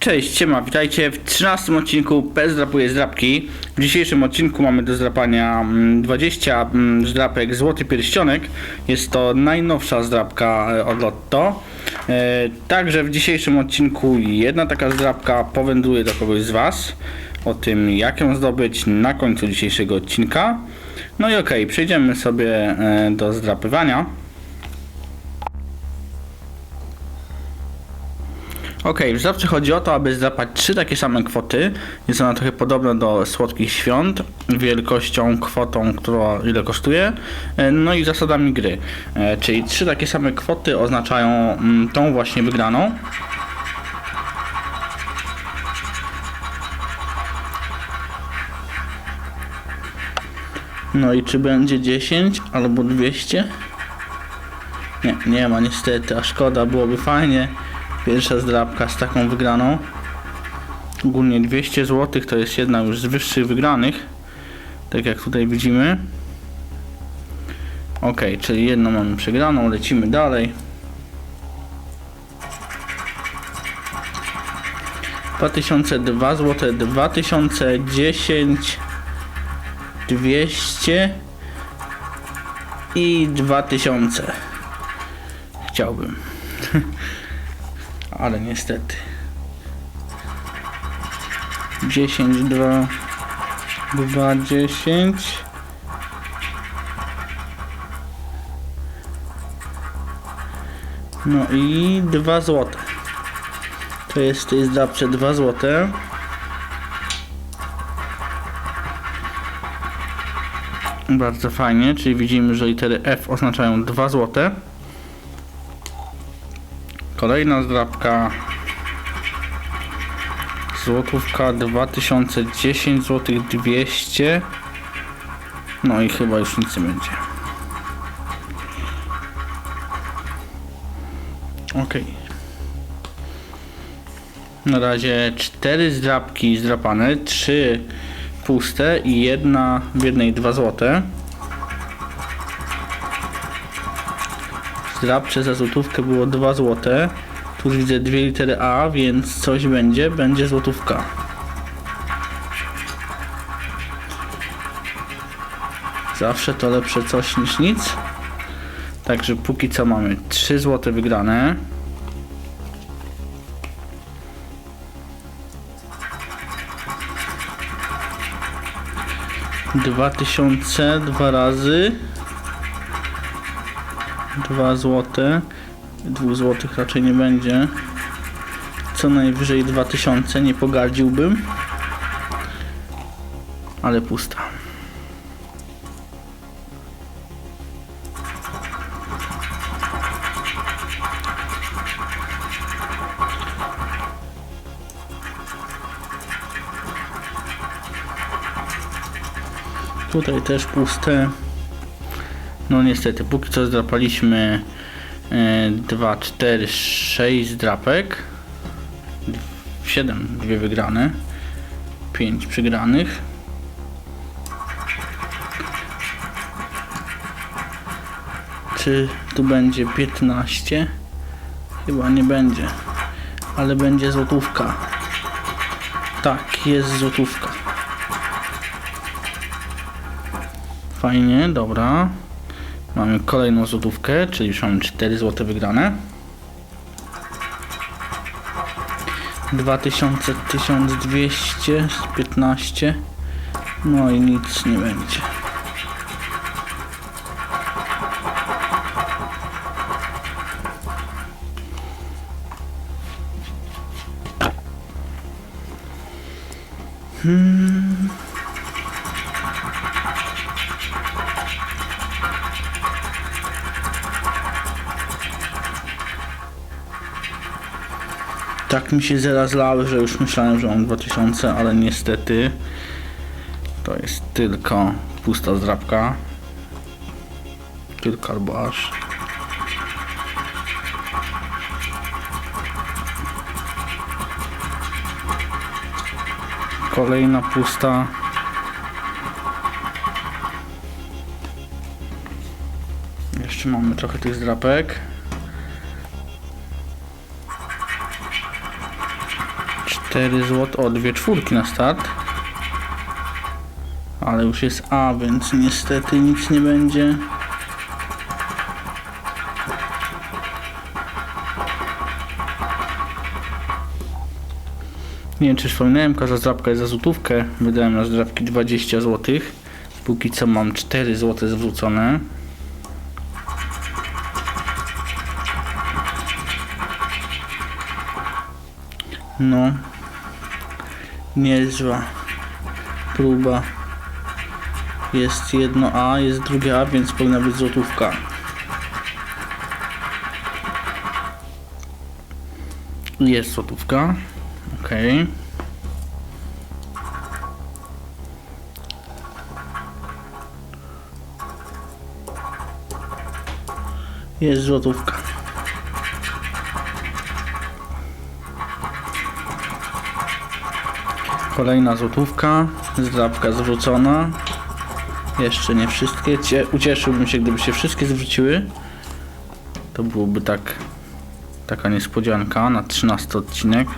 Cześć, siema, witajcie w 13 odcinku Pes drapuje zdrapki. W dzisiejszym odcinku mamy do zdrapania mm, 20 mm, zdrapek Złoty Pierścionek. Jest to najnowsza zdrapka e, od Lotto. E, Także w dzisiejszym odcinku jedna taka zdrapka powędruje do kogoś z Was. O tym jak ją zdobyć na końcu dzisiejszego odcinka. No i okej, przejdziemy sobie e, do zdrapywania. Okej, zawsze chodzi o to, aby zdrapać trzy takie same kwoty. Jest ona trochę podobna do słodkich świąt, wielkością, kwotą, która ile kosztuje, e, no i zasadami gry. E, Czyli trzy takie same kwoty oznaczają mm, tą właśnie wygraną. No i czy będzie 10 albo 200? Nie, nie ma niestety, a szkoda, byłoby fajnie. Pierwsza zdrabka z taką wygraną. Ogólnie 200 zł to jest jedna już z wyższych wygranych. Tak jak tutaj widzimy. Ok, czyli jedną mamy przegraną, lecimy dalej. 2002 zł, 2010 200 i 2000 chciałbym ale niestety. 10 2 2 10 no i 2 złote. To jest, to jest zawsze 2 złote. Bardzo fajnie, czyli widzimy, że litery F oznaczają 2 złote Kolejna zdrabka. Złotówka 2010 zł 200. No i chyba już nic nie będzie. Ok. Na razie cztery zdrabki zdrapane, trzy puste i jedna w jednej 2 złote. Zdrapcze za złotówkę było 2 złote. Tu widzę dwie litery A, więc coś będzie, będzie złotówka. Zawsze to lepsze coś niż nic. Także póki co mamy 3 złote wygrane. Dwa tysiące dwa razy. 2 złote. 2 złotych raczej nie będzie. Co najwyżej 2000, nie pogardziłbym. Ale pusta. Tutaj też puste. No niestety, póki co zdrapaliśmy 2, 4, 6 zdrapek. 7, dwie wygrane. 5 przegranych. Czy tu będzie 15? Chyba nie będzie. Ale będzie złotówka. Tak, jest złotówka. Fajnie, dobra. Mamy kolejną złotówkę, czyli już mamy 4 złote wygrane. 2000, 1200, 15. No i nic nie będzie. Hmm. Tak mi się zaraz lały, że już myślałem, że mam 2000, ale niestety to jest tylko pusta zdrabka. Tylko albo aż. Kolejna pusta. Jeszcze mamy trochę tych zdrapek. 4 zł, o dwie czwórki na start. Ale już jest A, więc niestety nic nie będzie. Nie wiem czy wspominałem, każda zdrabka jest za złotówkę. Wydałem na zdrabki 20 zł. Póki co mam 4 zł zwrócone. No. Niezła próba. Jest jedno A, jest drugie A, więc powinna być złotówka. Jest złotówka. Okej. Jest złotówka. Kolejna złotówka, zdrabka zwrócona. Jeszcze nie wszystkie. Cie- Ucieszyłbym się, gdyby się wszystkie zwróciły. To byłoby tak taka niespodzianka na 13 odcinek.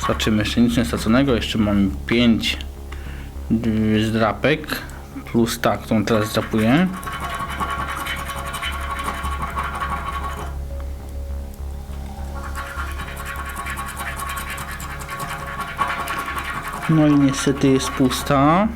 Zobaczymy jeszcze nic niestraconego. Jeszcze mam 5 zdrapek plus ta, którą teraz zdrapuję. No i niestety jest pusta.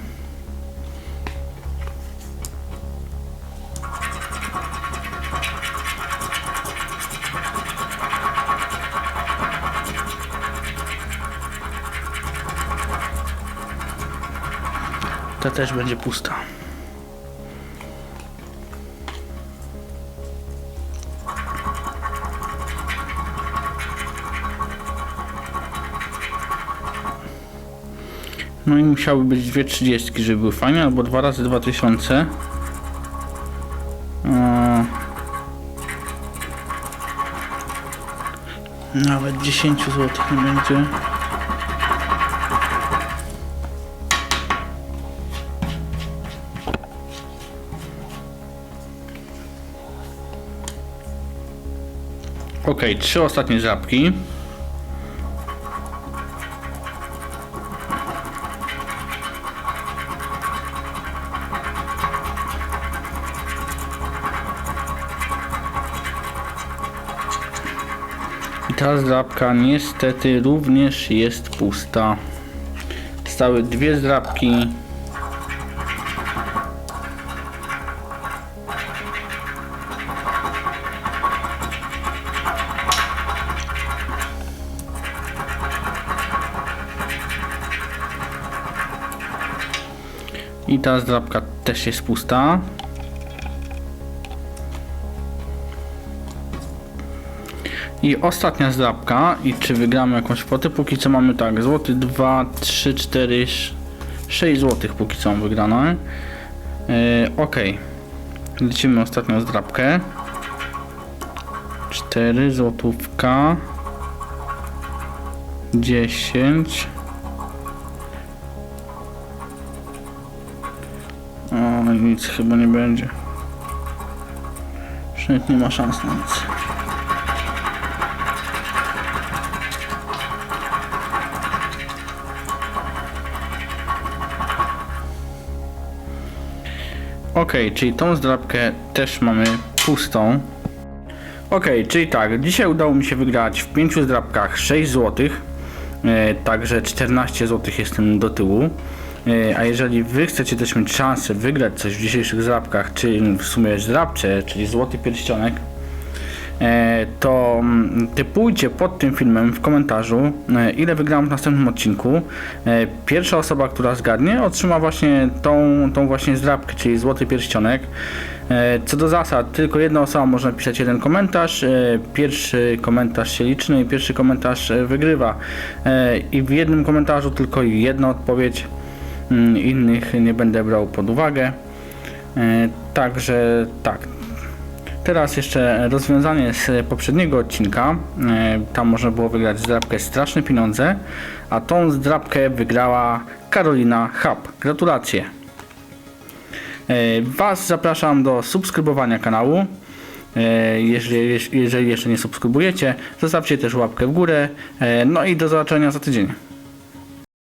Ta też będzie pusta. No i musiały być dwie trzydziestki, żeby były fajne, albo dwa razy 2000. Eee, Nawet 10 zł nie będzie. Ok, trzy ostatnie żabki. Ta zdrabka niestety również jest pusta. Stały dwie zdrabki. I ta zdrabka też jest pusta. I ostatnia zdrabka i czy wygramy jakąś kwotę? Póki co mamy tak, złoty 2, 3, 4, 6 złotych póki co wygrane. Yy, ok. Lecimy ostatnią zdrabkę. 4 złotówka. 10. O, nic chyba nie będzie. Przynajmniej nie ma szans na nic. Ok, czyli tą zdrabkę też mamy pustą. Ok, czyli tak, dzisiaj udało mi się wygrać w 5 zdrabkach 6 zł, e, także 14 zł jestem do tyłu. E, a jeżeli wy chcecie też mieć szansę wygrać coś w dzisiejszych zdrabkach, czyli w sumie zdrabce, czyli złoty pierścionek, to mm, typujcie pod tym filmem w komentarzu, e, ile wygram w następnym odcinku. E, Pierwsza osoba, która zgadnie, otrzyma właśnie tą, tą właśnie zdrabkę, czyli złoty pierścionek. E, Co do zasad, tylko jedna osoba może napisać jeden komentarz. e, Pierwszy komentarz się liczy, no i pierwszy komentarz e, wygrywa. E, I w jednym komentarzu tylko jedna odpowiedź, mm, innych nie będę brał pod uwagę. E, Także tak, Teraz jeszcze rozwiązanie z poprzedniego odcinka. E, Tam można było wygrać zdrabkę Straszne Pieniądze, a tą zdrabkę wygrała Karolina Hub. Gratulacje. E, Was zapraszam do subskrybowania kanału E, Jeżeli, jeżeli jeszcze nie subskrybujecie, zostawcie też łapkę w górę. No i do zobaczenia za tydzień.